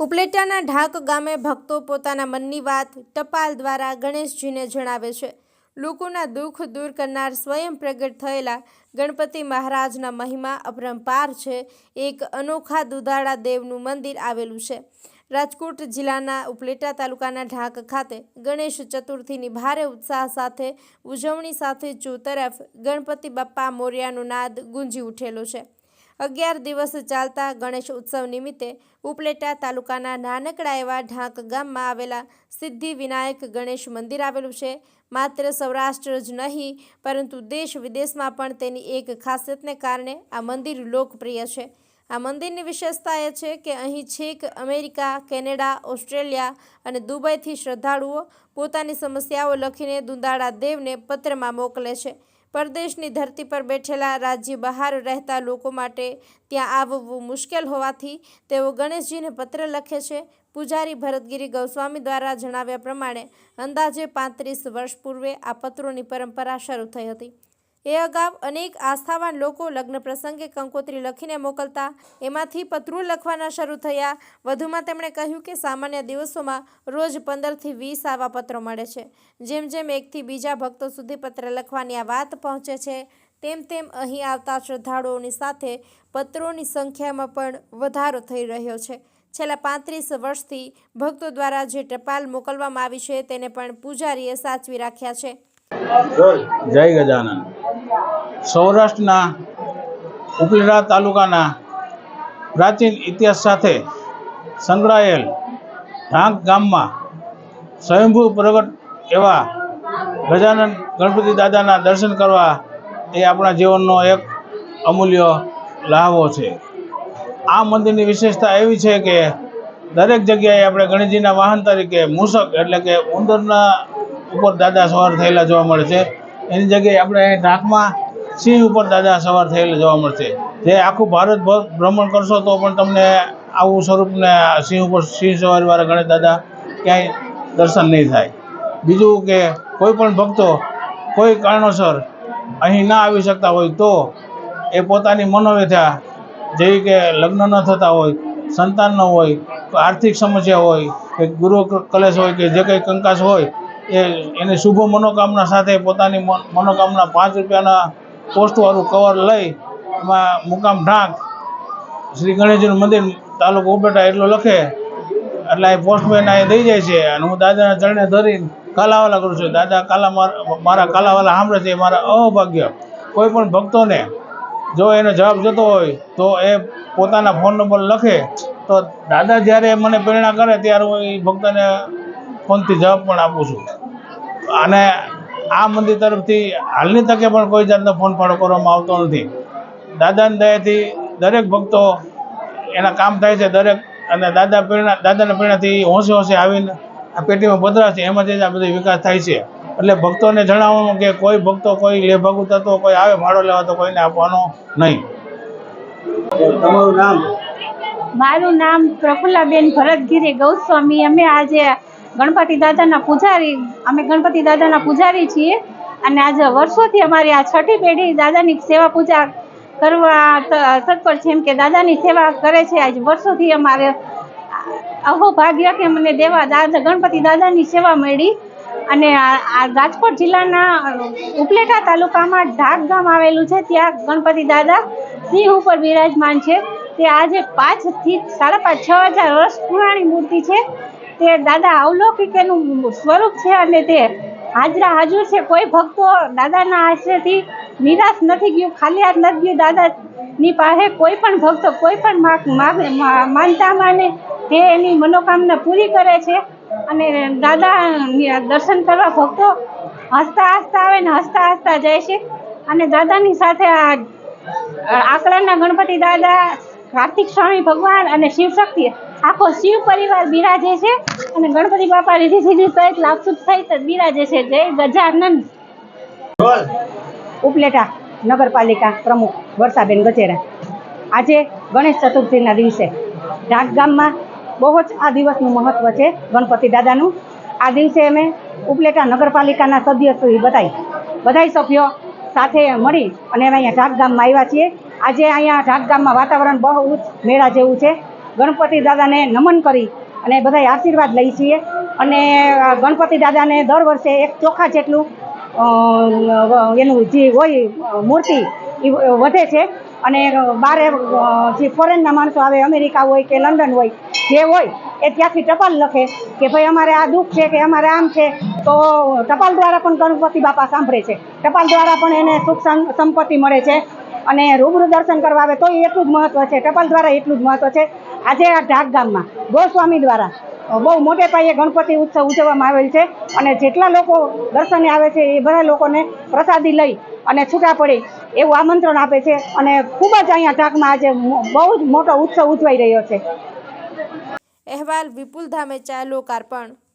ઉપલેટાના ઢાક ગામે ભક્તો પોતાના મનની વાત ટપાલ દ્વારા ગણેશજીને જણાવે છે. લોકોના દુઃખ દૂર કરનાર સ્વયં પ્રગટ થયેલા ગણપતિ મહારાજના મહિમા અપરંપાર છે. એક અનોખા દુધાળા દેવનું મંદિર આવેલું છે. રાજકોટ જિલ્લાના ઉપલેટા તાલુકાના ઢાક ખાતે ગણેશ ચતુર્થીની ભારે ઉત્સાહ સાથે ઉજવણી સાથે ચોતરફ ગણપતિ બાપ્પા મોર્યાનો નાદ ગુંજી ઉઠેલો છે. અગિયાર દિવસ ચાલતા ગણેશ ઉત્સવ નિમિત્તે ઉપલેટા તાલુકાના નાનકડા એવા ઢાંક ગામમાં આવેલા સિદ્ધિ વિનાયક ગણેશ મંદિર આવેલું છે. માત્ર સૌરાષ્ટ્ર જ નહીં, પરંતુ દેશ વિદેશમાં પણ તેની એક ખાસિયતને કારણે આ મંદિર લોકપ્રિય છે. આ મંદિરની વિશેષતા એ છે કે અહીં છેક અમેરિકા, કેનેડા, ઓસ્ટ્રેલિયા અને દુબઈથી શ્રદ્ધાળુઓ પોતાની સમસ્યાઓ લખીને દુંદાળા દેવને પત્રમાં મોકલે છે. પરદેશની ધરતી પર બેઠેલા રાજ્ય બહાર રહેતા લોકો માટે ત્યાં આવવું મુશ્કેલ હોવાથી તેઓ ગણેશજીને પત્ર લખે છે. પૂજારી ભરતગીરી ગૌસ્વામી દ્વારા જણાવ્યા પ્રમાણે અંદાજે પાંત્રીસ વર્ષ પૂર્વે આ પત્રોની પરંપરા શરૂ થઈ હતી. એ અગાઉ અનેક આસ્થાવાન લોકો લગ્ન પ્રસંગે કંકોત્રી લખીને મોકલતા, એમાંથી પત્રો લખવાના શરૂ થયા. વધુમાં તેમણે કહ્યું કે સામાન્ય દિવસોમાં રોજ પંદરથી વીસ આવા પત્રો મળે છે. જેમ જેમ એકથી બીજા ભક્તો સુધી પત્ર લખવાની આ વાત પહોંચે છે, તેમ તેમ અહીં આવતા શ્રદ્ધાળુઓની સાથે પત્રોની સંખ્યામાં પણ વધારો થઈ રહ્યો છે. છેલ્લા પાંત્રીસ વર્ષથી ભક્તો દ્વારા જે ટપાલ મોકલવામાં આવી છે, તેને પણ પૂજારીએ સાચવી રાખ્યા છે. જય ગજાનંદ સૌરાષ્ટ્રના ઉપલેટા તાલુકાના પ્રાચીન ઇતિહાસ સાથે સંકળાયેલ ઢાંક ગામમાં સ્વયંભૂ પ્રગટ એવા ગજાનંદ ગણપતિ દાદાના દર્શન કરવા એ આપણા જીવનનો એક અમૂલ્ય લાહવો છે. આ મંદિરની વિશેષતા એવી છે કે દરેક જગ્યાએ આપણે ગણેશજીના વાહન તરીકે મૂષક એટલે કે ઉંદરના ઉપર દાદા સવાર થયેલા જોવા મળે છે. એની જગ્યાએ આપણે ટાંકમાં સિંહ ઉપર દાદા સવાર થયેલા જોવા મળશે. જે આખું ભારત ભ્રમણ કરશો તો પણ તમને આવું સ્વરૂપને સિંહ ઉપર, સિંહ સવારીવાળા ગણેશ દાદા ક્યાંય દર્શન નહીં થાય. બીજું કે કોઈ પણ ભક્તો કોઈ કારણોસર અહીં ના આવી શકતા હોય તો એ પોતાની મનોવ્યથા, જેવી કે લગ્ન ન થતા હોય, સંતાન ન હોય, આર્થિક સમસ્યા હોય, કે ગુરુ કલેશ હોય કે જે કંઈ કંકાસ હોય એ એની શુભ મનોકામના સાથે પોતાની મનોકામના પાંચ રૂપિયાના પોસ્ટવાળું કવર લઈ એમાં મુકામ ઢાંક શ્રી ગણેશજીનું મંદિર તાલુકો ઉપેટા એટલું લખે. એટલે એ પોસ્ટમેન અહીં દઈ જાય છે અને હું દાદાના ચરણે ધરીને કાલાવાલા કરું છું. દાદા, કાલા મારા કાલાવાલા સાંભળે છે મારા અભાગ્ય. કોઈ પણ ભક્તોને જો એનો જવાબ જતો હોય તો એ પોતાના ફોન નંબર લખે. તો દાદા જ્યારે મને પ્રેરણા કરે ત્યારે હું એ ભક્તને ફોનથી જવાબ પણ આપું છું. અને આ મંદિર તરફથી હાલની તકે પણ કોઈ જાતનો ફોન ફાળો કરવામાં આવતો નથી. દાદાની દયાથી દરેક ભક્તો એના કામ થાય છે દરેક અને દાદા પ્રેરણા દાદાના પ્રેરણાથી હોંશે હોંશે આવીને આ પેટીમાં પધરા છે એમાંથી જ આ બધો વિકાસ થાય છે. એટલે ભક્તોને જણાવવાનું કે કોઈ ભક્તો કોઈ લેભાગુ થતો કોઈ આવે ભાડો લેવા તો કોઈને આપવાનો નહીં. તમારું નામ? મારું નામ પ્રફુલ્લાબેન ભરતગીરી ગૌસ્વામી. અમે આજે ગણપતિ દાદાના પૂજારી, અમે ગણપતિ દાદાના પૂજારી છીએ. અને આજે વર્ષોથી અમારી આ છઠ્ઠી પેઢી દાદાની સેવા પૂજા કરવા તત્પર છે એમ કે દાદાની સેવા કરે છે. આજ વર્ષોથી અમારે અહો ભાગ્ય કે મને દેવા દાદા, ગણપતિ દાદાની સેવા મળી. અને આ રાજકોટ જિલ્લાના ઉપલેટા તાલુકામાં ઢાક ગામ આવેલું છે. ત્યાં ગણપતિ દાદા સિંહ ઉપર બિરાજમાન છે. તે આજે પાંચથી સાડા પાંચ, છ હજાર વર્ષ પુરાણી મૂર્તિ છે. તે દાદા અવલૌકિક એનું સ્વરૂપ છે અને તે હાજરા હાજર છે. કોઈ ભક્તો દાદાના આશ્રયથી નિરાશ નથી ગયું. ખાલી હાથ નથી ગયું દાદાની પાસે. કોઈ પણ ભક્તો કોઈ પણ માનતા માને તે એની મનોકામના પૂરી કરે છે. અને દાદા દર્શન કરવા ભક્તો હસતા હસતા આવે ને હસતા હસતા જાય છે. અને દાદાની સાથે આ આકડાના ગણપતિ દાદા કાર્તિક સ્વામી ભગવાન અને શિવ શક્તિ. આખો શિવ પરિવાર બિરાજે છે અને ગણપતિ બાપા રીધી સીધી સહિત લાભસુદ સહિત બિરાજે છે. જય ગજાનંદ ઉપલેટા નગરપાલિકા પ્રમુખ વર્ષાબેન ગજેરા. આજે ગણેશ ચતુર્થીના દિવસે ઢાક ગામમાં બહુ જ આ દિવસનું મહત્ત્વ છે ગણપતિ દાદાનું. આ દિવસે અમે ઉપલેટા નગરપાલિકાના સદસ્યો બધાય બધાય સભ્યો સાથે મળી અને અમે અહીંયા ઢાક ગામમાં આવ્યા છીએ. આજે અહીંયા ઢાક ગામમાં વાતાવરણ બહુ જ મેળા જેવું છે. ગણપતિ દાદાને નમન કરી અને બધાય આશીર્વાદ લઈ છીએ. અને ગણપતિ દાદાને દર વર્ષે એક ચોખા જેટલું એનું જે હોય મૂર્તિ એ વધે છે. અને બારે જે ફોરેનના માણસો આવે, અમેરિકા હોય કે લંડન હોય, જે હોય, એ ત્યાંથી ટપાલ લખે કે ભાઈ અમારે આ દુઃખ છે કે અમારે આમ છે. તો ટપાલ દ્વારા પણ ગણપતિ બાપા સાંભળે છે. ટપાલ દ્વારા પણ એને સુખ સંપત્તિ મળે છે. અને રૂબરૂ દર્શન કરવા આવે તો એટલું જ મહત્વ છે. ટપાલ દ્વારા એટલું જ મહત્વ છે. આજે આ ઢાક ગામમાં ગોસ્વામી દ્વારા બહુ મોટે પાયે ગણપતિ ઉત્સવ ઉજવવામાં આવેલ છે અને જેટલા લોકો દર્શને આવે છે એ બધા લોકોને પ્રસાદી લઈ અને છૂટા પડે એવું આમંત્રણ આપે છે અને ખૂબ જ અહીંયા ઢાકમાં આજે બહુ જ મોટો ઉત્સવ ઉજવાઈ રહ્યો છે. અહેવાલ વિપુલ ધામેચા લોકાર્પણ